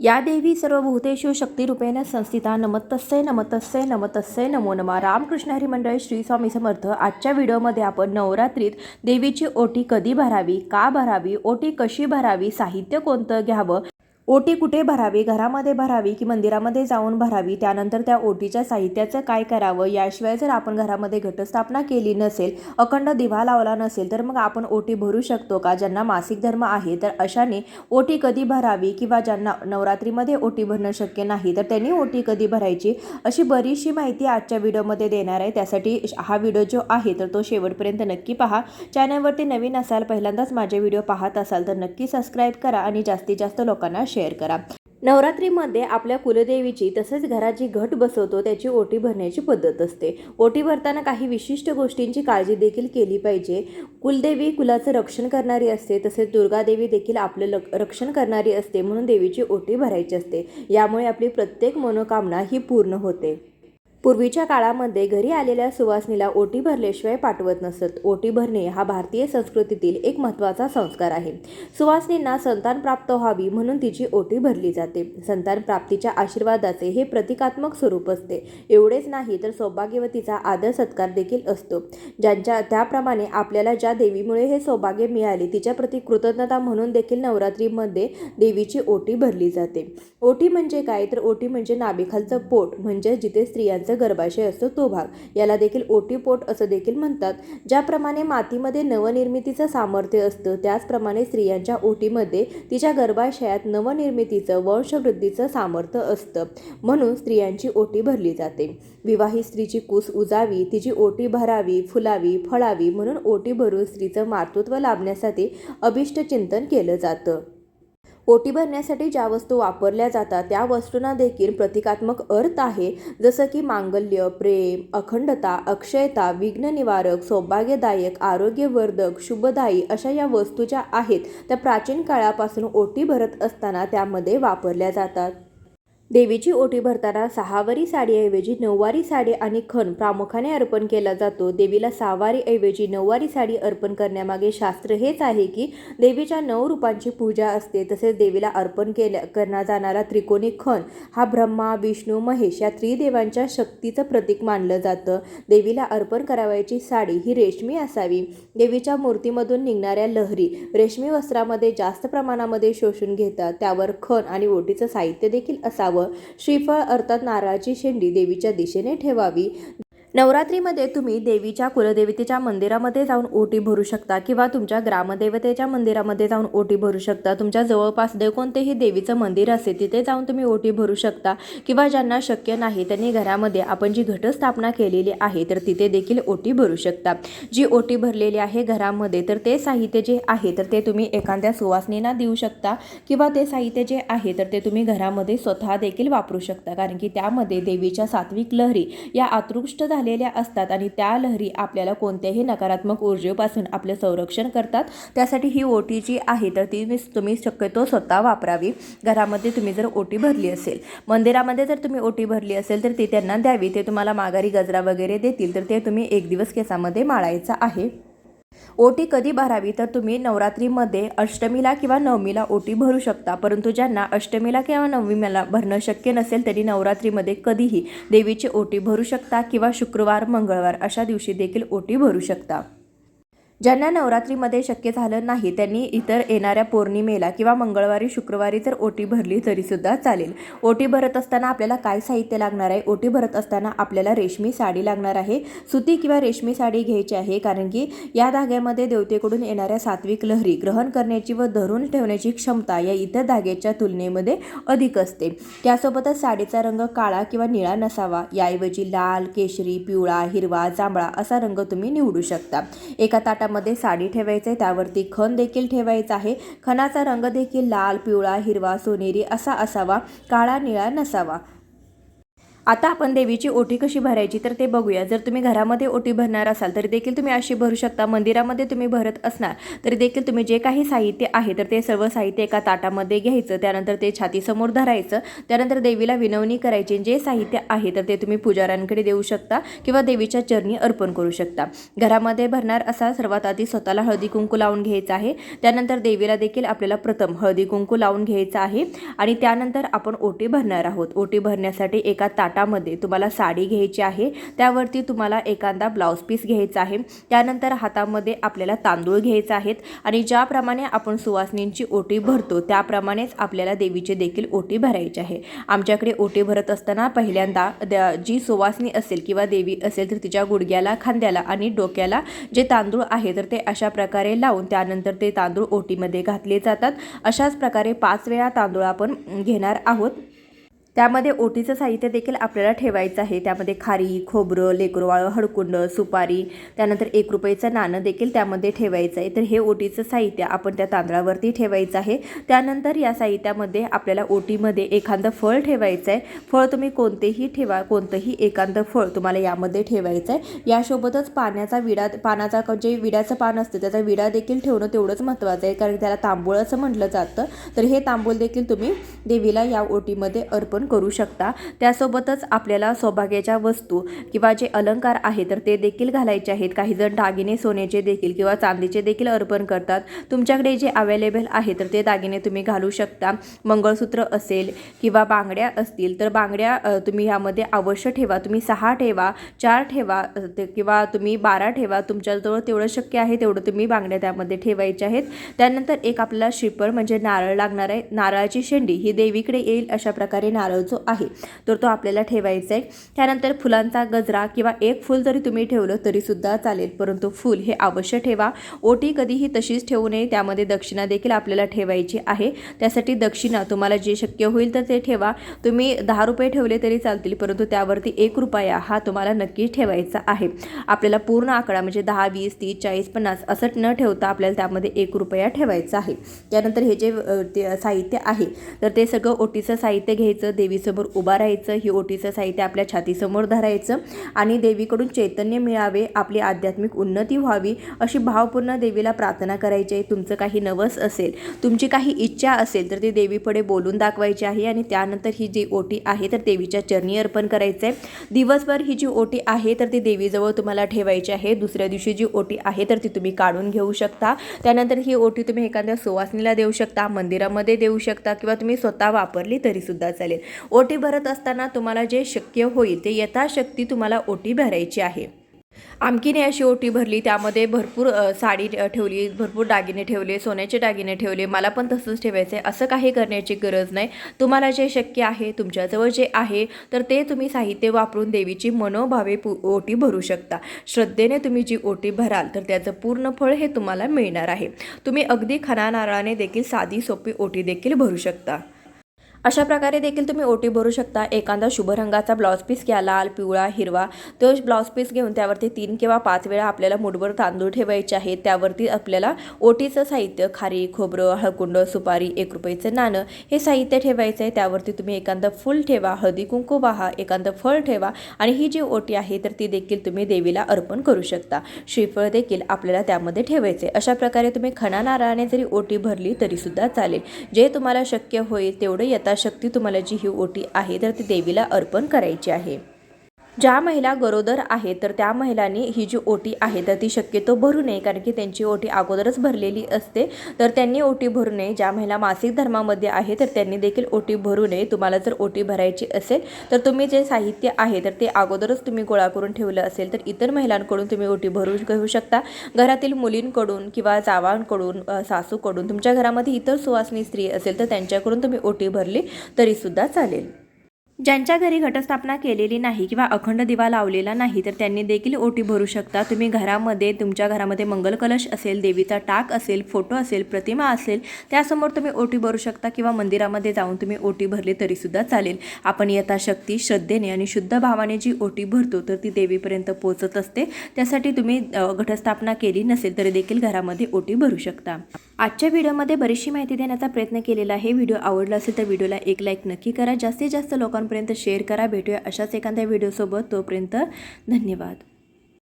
या देवी सर्वभूतेषु शक्तिरूपेण संस्थिता नमतस्से नमतस्से नमतस्से नमो नमा. रामकृष्ण हरीमंडळ श्री स्वामी समर्थ. आजच्या व्हिडिओमध्ये आपण नवरात्रीत देवीची ओटी कधी भरावी का भरावी ओटी कशी भरावी साहित्य कोणतं घ्यावं ओटी कुठे भरावी घरामध्ये भरावी की मंदिरामध्ये जाऊन भरावी? त्यानंतर त्या ओटीच्या साहित्याचं काय करावं? याशिवाय जर आपण घरामध्ये घटस्थापना केली नसेल अखंड दिवा लावला नसेल तर मग आपण ओटी भरू शकतो का? ज्यांना मासिक धर्म आहे तर अशाने ओटी कधी भरावी किंवा ज्यांना नवरात्रीमध्ये ओटी भरणं शक्य नाही तर त्यांनी ओटी कधी भरायची? अशी बरीचशी माहिती आजच्या व्हिडिओमध्ये देणार आहे. त्यासाठी हा व्हिडिओ जो आहे तर तो शेवटपर्यंत नक्की पहा. चॅनलवरती नवीन असाल पहिल्यांदाच माझे व्हिडिओ पाहत असाल तर नक्की सबस्क्राईब करा आणि जास्तीत जास्त लोकांना शेअर करा. नवरात्रीमध्ये आपल्या कुलदेवीची तसेच घरात जी घट बसवतो त्याची ओटी भरण्याची पद्धत असते. ओटी भरताना काही विशिष्ट गोष्टींची काळजी देखील केली पाहिजे. कुलदेवी कुलाचं रक्षण करणारी असते तसेच दुर्गादेवी देखील आपलं लक रक्षण करणारी असते म्हणून देवीची ओटी भरायची असते. यामुळे आपली प्रत्येक मनोकामना ही पूर्ण होते. पूर्वीच्या काळामध्ये घरी आलेल्या सुवासनीला ओटी भरल्याशिवाय पाठवत नसत. ओटी भरणे हा भारतीय संस्कृतीतील एक महत्त्वाचा संस्कार आहे. सुवासनींना संतान प्राप्त व्हावी म्हणून तिची ओटी भरली जाते. संतान प्राप्तीच्या आशीर्वादाचे हे प्रतिकात्मक स्वरूप असते. एवढेच नाही तर सौभाग्यवतीचा आदर सत्कार देखील असतो. ज्यांच्या त्याप्रमाणे आपल्याला ज्या देवीमुळे हे सौभाग्य मिळाले तिच्याप्रती कृतज्ञता म्हणून देखील नवरात्रीमध्ये देवीची ओटी भरली जाते. ओटी म्हणजे काय? तर ओटी म्हणजे नाभिकालचं पोट म्हणजे जिथे स्त्रियांचं गर्भाशय असतो तो भाग. याला देखील ओटीपोट असं देखील म्हणतात. ज्याप्रमाणे मातीमध्ये नवनिर्मितीचं सामर्थ्य असतं त्याचप्रमाणे स्त्रियांच्या ओटीमध्ये तिच्या गर्भाशयात नवनिर्मितीचं वंशवृद्धीचं सामर्थ्य असतं. म्हणून स्त्रियांची ओटी भरली जाते. विवाहित स्त्रीची कूस उजावी तिची ओटी भरावी फुलावी फळावी म्हणून ओटी भरून स्त्रीचं मातृत्व लाभण्यासाठी अभिष्टचिंतन केलं जातं. ओटी भरण्यासाठी ज्या वस्तू वापरल्या जातात त्या वस्तूंना देखील प्रतिकात्मक अर्थ आहे. जसं की मांगल्य प्रेम अखंडता अक्षयता विघ्न निवारक सौभाग्यदायक आरोग्यवर्धक शुभदायी अशा या वस्तू ज्या आहेत. त्या प्राचीन काळापासून ओटी भरत असताना त्यामध्ये वापरल्या जातात. देवीची ओटी भरताना सहावारी साडीऐवजी नऊवारी साडी आणि खण प्रामुख्याने अर्पण केला जातो. देवीला सहावारीऐवजी नऊवारी साडी अर्पण करण्यामागे शास्त्र हेच आहे की देवीच्या नऊ रूपांची पूजा असते तसेच देवीला अर्पण केल्या करण्यात जाणारा त्रिकोणी खण हा ब्रह्मा विष्णू महेश या त्रिदेवांच्या शक्तीचं प्रतीक मानलं जातं. देवीला अर्पण करावयाची साडी ही रेशमी असावी. देवीच्या मूर्तीमधून निघणाऱ्या लहरी रेशमी वस्त्रामध्ये जास्त प्रमाणामध्ये शोषून घेतात. त्यावर खण आणि ओटीचं साहित्य देखील असावं. श्रीफळ अर्थात नारळाची शेंडी देवीच्या दिशेने ठेवावी. नवरात्रीमध्ये तुम्ही देवीच्या कुलदेवतेच्या मंदिरामध्ये जाऊन ओटी भरू शकता किंवा तुमच्या ग्रामदेवतेच्या मंदिरामध्ये जाऊन ओटी भरू शकता. तुमच्या जवळपास जे कोणतेही देवीचं मंदिर असेल तिथे जाऊन तुम्ही ओटी भरू शकता किंवा ज्यांना शक्य नाही त्यांनी घरामध्ये आपण जी घटस्थापना केलेली आहे तर तिथे देखील ओटी भरू शकता. जी ओटी भरलेली आहे घरामध्ये तर ते साहित्य जे आहे तर ते तुम्ही एखाद्या सुवासनेना देऊ शकता किंवा ते साहित्य जे आहे तर ते तुम्ही घरामध्ये स्वतः देखील वापरू शकता. कारण की त्यामध्ये देवीच्या सात्विक लहरी या आतृष्ट झालेल्या असतात आणि त्या लहरी आपल्याला कोणत्याही नकारात्मक ऊर्जेपासून आपले संरक्षण करतात. त्यासाठी ही ओटी जी आहे तर ती तुम्ही शक्यतो स्वतः वापरावी. घरामध्ये तुम्ही जर ओटी भरली असेल मंदिरामध्ये जर तुम्ही ओटी भरली असेल तर ती त्यांना द्यावी. ते तुम्हाला माघारी गजरा वगैरे देतील तर ते तुम्ही एक दिवस केसामध्ये माळायचं आहे. ओटी कधी भरावी तर तुम्ही नवरात्रीमध्ये अष्टमीला किंवा नवमीला ओटी भरू शकता. परंतु ज्यांना अष्टमीला किंवा नवमीला भरणं शक्य नसेल तरी नवरात्रीमध्ये कधीही देवीची ओटी भरू शकता किंवा शुक्रवार मंगळवार अशा दिवशी देखील ओटी भरू शकता. ज्यांना नवरात्रीमध्ये शक्य झालं नाही त्यांनी इतर येणाऱ्या पौर्णिमेला किंवा मंगळवारी शुक्रवारी जर ओटी भरली तरीसुद्धा चालेल. ओटी भरत असताना आपल्याला काय साहित्य लागणार आहे? ओटी भरत असताना आपल्याला रेशमी साडी लागणार आहे. सुती किंवा रेशमी साडी घ्यायची आहे कारण की या धाग्यामध्ये देवतेकडून येणाऱ्या सात्विक लहरी ग्रहण करण्याची व धरून ठेवण्याची क्षमता या इतर धाग्याच्या तुलनेमध्ये अधिक असते. त्यासोबतच साडीचा रंग काळा किंवा निळा नसावा. याऐवजी लाल केशरी पिवळा हिरवा जांभळा असा रंग तुम्ही निवडू शकता. एका ताटा त्यामध्ये साडी ठेवायचं आहे त्यावरती खण देखील ठेवायचा आहे. खणाचा रंग देखील लाल पिवळा हिरवा सोनेरी असा असावा काळा निळा नसावा. आता आपण देवीची ओटी कशी भरायची तर ते बघूया. जर तुम्ही घरामध्ये ओटी भरणार असाल तरी देखील तुम्ही अशी भरू शकता. मंदिरामध्ये तुम्ही भरत असणार तरी देखील तुम्ही जे काही साहित्य आहे तर ते सर्व साहित्य एका ताटामध्ये घ्यायचं त्यानंतर ते छातीसमोर धरायचं त्यानंतर देवीला विनवणी करायची. जे साहित्य आहे तर ते तुम्ही पुजाऱ्यांकडे देऊ शकता किंवा देवीच्या चरणी अर्पण करू शकता. घरामध्ये भरणार असा सर्वात आधी स्वतःला हळदी कुंकू लावून घ्यायचा आहे. त्यानंतर देवीला देखील आपल्याला प्रथम हळदी कुंकू लावून घ्यायचं आहे. आणि त्यानंतर आपण ओटी भरणार आहोत. ओटी भरण्यासाठी एका ताटामध्ये तुम्हाला साडी घ्यायची आहे त्यावरती तुम्हाला एखादा ब्लाऊज पीस घ्यायचा आहे त्यानंतर हातामध्ये आपल्याला तांदूळ घ्यायचे आहेत आणि ज्याप्रमाणे आपण सुवासनींची ओटी भरतो त्याप्रमाणेच आपल्याला देवीचे देखील ओटी भरायची आहे. आमच्याकडे ओटी भरत असताना पहिल्यांदा द- जी सुवासनी असेल किंवा देवी असेल तर तिच्या गुडघ्याला खांद्याला आणि डोक्याला जे तांदूळ आहे तर ते अशा प्रकारे लावून त्यानंतर ते तांदूळ ओटीमध्ये घातले जातात. अशाच प्रकारे पाच वेळा तांदूळ आपण घेणार आहोत. त्यामध्ये ओटीचं साहित्य देखील आपल्याला ठेवायचं आहे. त्यामध्ये खारी खोबरं लेकरवाळं हळकुंड सुपारी त्यानंतर एक रुपयाचं नाणं देखील त्यामध्ये ठेवायचं आहे. तर हे ओटीचं साहित्य आपण त्या तांदळावरती ठेवायचं आहे. त्यानंतर या साहित्यामध्ये आपल्याला ओटीमध्ये एखादं फळ ठेवायचं आहे. फळ तुम्ही कोणतेही ठेवा कोणतंही एखादं फळ तुम्हाला यामध्ये ठेवायचं आहे. यासोबतच पाण्याचा विडा पानाचा क- जे विड्याचं पान असतं त्याचा विडा देखील ठेवणं तेवढंच महत्त्वाचं आहे. कारण त्याला तांबूळ असं म्हटलं जातं. तर हे तांबूळ देखील तुम्ही देवीला या ओटीमध्ये अर्पण करू शकता. त्यासोबतच आपल्याला सौभाग्याच्या वस्तू किंवा जे अलंकार आहे तर ते देखील घालायचे आहेत. काही जण दागिने सोन्याचे देखील किंवा चांदीचे देखील अर्पण करतात. तुमच्याकडे जे अवेलेबल आहे तर ते दागिने तुम्ही घालू शकता. मंगळसूत्र असेल किंवा बांगड्या असतील तर बांगड्या तुम्ही यामध्ये अवश्य ठेवा. तुम्ही सहा ठेवा चार ठेवा ते- किंवा तुम्ही बारा ठेवा. तुमच्याजवळ तेवढं शक्य आहे तेवढं तुम्ही बांगड्या त्यामध्ये ठेवायच्या आहेत. त्यानंतर एक आपल्याला श्रीपळ म्हणजे नारळ लागणार आहे. नारळाची शेंडी ही देवीकडे येईल अशा प्रकारे नारळ जो आहे. तर तो आपल्याला ठेवायचा आहे. त्यानंतर फुलांचा गजरा किंवा एक फुल जरी तुम्ही ठेवलं तरीसुद्धा चालेल. परंतु फुल हे अवश्य ठेवा. ओटी कधीही तशीच ठेवू नये. त्यामध्ये दक्षिणा देखील आपल्याला ठेवायची आहे. त्यासाठी दक्षिणा तुम्हाला जे शक्य होईल तर ते ठेवा. तुम्ही दहा रुपये ठेवले तरी चालतील परंतु त्यावरती एक रुपया हा तुम्हाला नक्कीच ठेवायचा आहे. आपल्याला पूर्ण आकडा म्हणजे दहा वीस तीस चाळीस पन्नास असं न ठेवता आपल्याला त्यामध्ये एक रुपया ठेवायचा आहे. त्यानंतर हे जे ते साहित्य आहे तर ते सगळं ओटीचं साहित्य घ्यायचं. देवीसमोर उभा राहायचं ही ओटीचं साहित्य आपल्या छातीसमोर धरायचं आणि देवीकडून चैतन्य मिळावे आपली आध्यात्मिक उन्नती व्हावी अशी भावपूर्ण देवीला प्रार्थना करायची आहे. तुमचं काही नवस असेल तुमची काही इच्छा असेल तर ती देवीपुढे बोलून दाखवायची आहे आणि त्यानंतर ही जी ओटी आहे तर देवीच्या चरणी अर्पण करायचं आहे. दिवसभर ही जी ओटी आहे तर ती देवीजवळ तुम्हाला ठेवायची आहे. दुसऱ्या दिवशी जी ओटी आहे तर ती तुम्ही काढून घेऊ शकता. त्यानंतर ही ओटी तुम्ही एखाद्या सुवासिनीला देऊ शकता मंदिरामध्ये देऊ शकता किंवा तुम्ही स्वतः वापरली तरीसुद्धा चालेल. ओटी भरत असताना तुम्हाला जे शक्य होईल ते यथाशक्ती तुम्हाला ओटी भरायची आहे. आमकीने अशी ओटी भरली त्यामध्ये भरपूर साडी ठेवली भरपूर दागिने ठेवले सोन्याचे दागिने ठेवले मला पण तसंच ठेवायचं आहे असं काही करण्याची गरज नाही. तुम्हाला जे शक्य आहे तुमच्याजवळ जे आहे तर ते तुम्ही साहित्य वापरून देवीची मनोभावे पु ओटी भरू शकता. श्रद्धेने तुम्ही जी ओटी भराल तर त्याचं पूर्ण फळ हे तुम्हाला मिळणार आहे. तुम्ही अगदी खना नारळाने देखील साधी सोपी ओटी देखील भरू शकता. अशा प्रकारे देखील तुम्ही ओटी भरू शकता. एखादा शुभ रंगाचा ब्लाऊज पीस घ्या लाल पिवळा हिरवा. तो ब्लाऊज पीस घेऊन त्यावरती तीन किंवा पाच वेळा आपल्याला मुठभर तांदूळ ठेवायचे आहेत. त्यावरती आपल्याला ओटीचं साहित्य खारी खोबरं हळकुंड सुपारी एक रुपयाचं नाणं हे साहित्य ठेवायचं आहे. त्यावरती तुम्ही एखादं फुल ठेवा हळदी कुंकू वाहा एखादं फळ ठेवा आणि ही जी ओटी आहे तर ती देखील तुम्ही देवीला अर्पण करू शकता. श्रीफळ देखील आपल्याला त्यामध्ये ठेवायचे अशा प्रकारे तुम्ही खणा नारळाने जरी ओटी भरली तरीसुद्धा चालेल. जे तुम्हाला शक्य होईल तेवढं यथाशक्ती तुम्हाला जी ही ओटी आहे तर ती देवीला अर्पण करायची आहे. ज्या महिला गरोदर आहेत तर त्या महिलांनी ही जी ओटी आहे तर ती शक्यतो भरू नये कारण की त्यांची ओटी अगोदरच भरलेली असते. तर त्यांनी ओटी भरू नये. ज्या महिला मासिक धर्मामध्ये आहे तर त्यांनी देखील ओटी भरू नये. तुम्हाला जर ओटी भरायची असेल तर तुम्ही जे साहित्य आहे तर ते अगोदरच तुम्ही गोळा करून ठेवलं असेल तर इतर महिलांकडून तुम्ही ओटी भरू घेऊ शकता. घरातील मुलींकडून किंवा जावांकडून सासूकडून तुमच्या घरामध्ये इतर सुवासनी स्त्री असेल तर त्यांच्याकडून तुम्ही ओटी भरली तरीसुद्धा चालेल. ज्यांच्या घरी घटस्थापना केलेली नाही किंवा अखंड दिवा लावलेला नाही तर त्यांनी देखील ओटी भरू शकता. तुम्ही घरामध्ये तुमच्या घरामध्ये मंगल कलश असेल देवीचा टाक असेल फोटो असेल प्रतिमा असेल त्यासमोर तुम्ही ओटी भरू शकता किंवा मंदिरामध्ये जाऊन तुम्ही ओटी भरली तरीसुद्धा चालेल. आपण यथाशक्ती श्रद्धेने आणि शुद्ध भावाने जी ओटी भरतो तर ती देवीपर्यंत पोहोचत असते. त्यासाठी तुम्ही घटस्थापना केली नसेल तरी देखील घरामध्ये ओटी भरू शकता. आजच्या व्हिडिओमध्ये बरीचशी माहिती देण्याचा प्रयत्न केलेला आहे. व्हिडिओ आवडला असेल तर व्हिडिओला एक लाईक नक्की करा. जास्तीत जास्त लोकांपर्यंत शेअर करा. भेटूया अशाच एखाद्या व्हिडिओसोबत तोपर्यंत धन्यवाद.